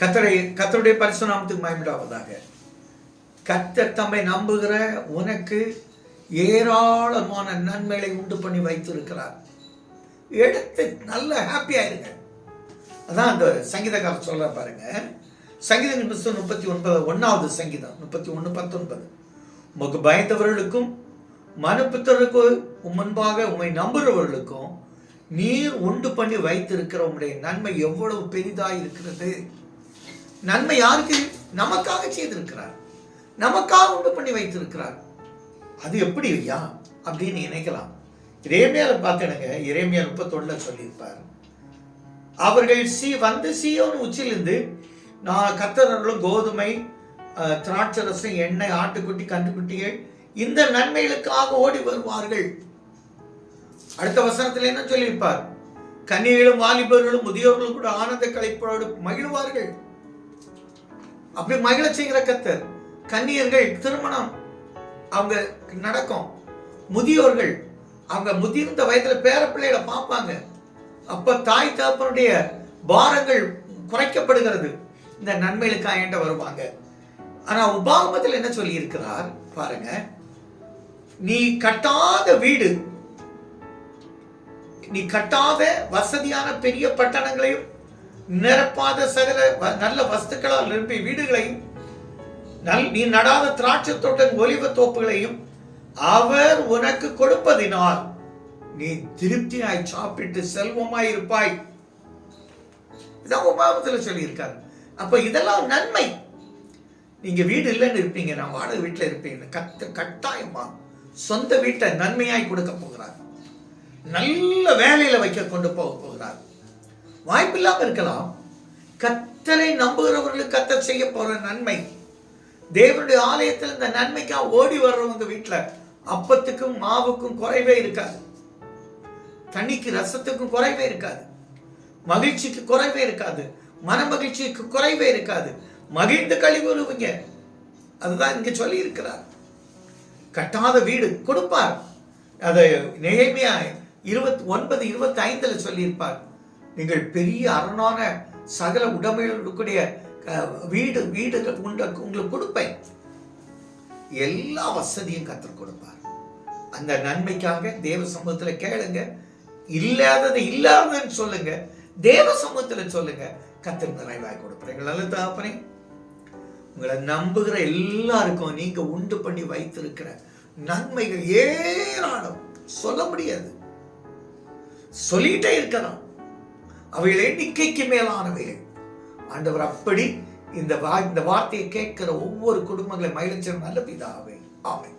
கத்தரை கத்தருடைய பரிசுநாமத்துக்கு மயமிடாவதாக கத்தர் தம்மை நம்புகிற உனக்கு ஏராளமான நன்மைகளை உண்டு பண்ணி வைத்திருக்கிறார். எடுத்து நல்ல ஹாப்பியா இருங்க அதான் அந்த சங்கீதக்காரர் சொல்ற பாருங்க. சங்கீதம் புஸ்தகம் முப்பத்தி ஒன்பது ஒன்னாவது சங்கீதம் முப்பத்தி ஒன்று பத்தொன்பது. உமக்கு பயந்தவர்களுக்கும் மனுப்புத்தருக்கு முன்பாக உண்மை நம்புறவர்களுக்கும் நீர் உண்டு பண்ணி வைத்திருக்கிற உங்களுடைய நன்மை எவ்வளவு பெரிதாக இருக்கிறது நன்மை யாருக்கு? நமக்காக செய்திருக்கிறார். நமக்காக உண்டு பண்ணி வைத்திருக்கிறார். அது எப்படி ஐயா? அப்படின்னு நினைக்கலாம். இறைமையால பார்த்துடுங்க இறைமையா முப்பத்தொன்னுல சொல்லியிருப்பார். அவர்கள் சி வந்து சீயோன் உச்சிலிருந்து நான் கத்தரர்களும் கோதுமை திராட்சரசம் எண்ணெய் ஆட்டுக்குட்டி கன்றுக்குட்டிகள் இந்த நன்மைகளுக்காக ஓடி வருவார்கள். அடுத்த வசனத்தில் என்ன சொல்லியிருப்பார்? கன்னிகளும் வாலிபர்களும் முதியோர்களும் கூட ஆனந்த கலைப்போடு மகிழ்வார்கள். அப்படி மகிழ செய்கிற கத்தர் கன்னியர்கள் திருமணம் அவங்க நடக்கும். முதியோர்கள் அவங்க முதிர்ந்த வயதுல பேர பிள்ளைகளை பார்ப்பாங்க. அப்ப தாய் தகப்பனுடைய பாரங்கள் குறைக்கப்படுகிறது. இந்த நன்மைகளுக்காக என்கிட்ட வருவாங்க. ஆனா உபாகமத்தில் என்ன சொல்லி இருக்கிறார் பாருங்க. நீ கட்டாத வீடு நீ கட்டாத வசதியான பெரிய பட்டணங்களையும் நிரப்பாத சகல வ- நல்ல வஸ்துக்களால் நிரம்பி வீடுகளையும் நல் நீ நடாத திராட்சை தோட்டம் ஒலிவ தோப்புகளையும் அவர் உனக்கு கொடுப்பதினால் நீ திருப்தியாய் சாப்பிட்டு செல்வமாய் இருப்பாய். இதான் உபாபத்தில் சொல்லியிருக்காரு. அப்ப இதெல்லாம் நன்மை. நீங்க வீடு இல்லைன்னு இருப்பீங்க நான் வாடகை வீட்டில் இருப்பீங்க கத்து கட்டாயமா சொந்த வீட்டை நன்மையாய் கொடுக்க போகிறார். நல்ல வேலையில வைக்க கொண்டு போக போகிறார். வாய்ப்பில்லாமல் இருக்கலாம். கத்தரை நம்புகிறவர்களுக்கு கத்தர் செய்ய போகிற நன்மை. தேவனுடைய ஆலயத்தில் இந்த நன்மைக்காக ஓடி வர்றவங்க வீட்டில் அப்பத்துக்கும் மாவுக்கும் குறைவே இருக்காது. தண்ணிக்கு ரசத்துக்கும் குறைவே இருக்காது. மகிழ்ச்சிக்கு குறைவே இருக்காது. மன மகிழ்ச்சிக்கு குறைவே இருக்காது. மகிழ்ந்து கழிவுறுவீங்க அதுதான் இங்கே சொல்லி இருக்கிறார் கட்டாத வீடு கொடுப்பார். அதை நேர்மையாக இருபத்தி ஒன்பது இருபத்தி ஐந்தில் சொல்லியிருப்பார். நீங்கள் பெரிய அரணான சகல உடைமைகளுடைய அஹ், வீடு வீடுகள் உங்களுக்கு உங்களுக்கு கொடுப்பேன். எல்லா வசதியும் கற்றுக் கொடுப்பார். அந்த நன்மைக்காக தேவ சமூகத்தில் கேளுங்க. இல்லாதது இல்லாததுன்னு சொல்லுங்க. தேவ சமூகத்தில் சொல்லுங்க. கத்திர நிறைவாய் கொடுப்பேன் நல்ல தகப்பனே உங்களை நம்புகிற எல்லாருக்கும் நீங்க உண்டு பண்ணி வைத்திருக்கிற நன்மைகள் ஏராளம். சொல்ல முடியாது. சொல்லிட்டே இருக்கலாம். அவைகள் எண்ணிக்கைக்கு மேலானவைகள் ஆண்டவர் அப்படி இந்த வா இந்த வார்த்தையை கேட்கிற ஒவ்வொரு குடும்பங்களை மகிழ்ச்சி நல்ல பிதாவை. ஆமை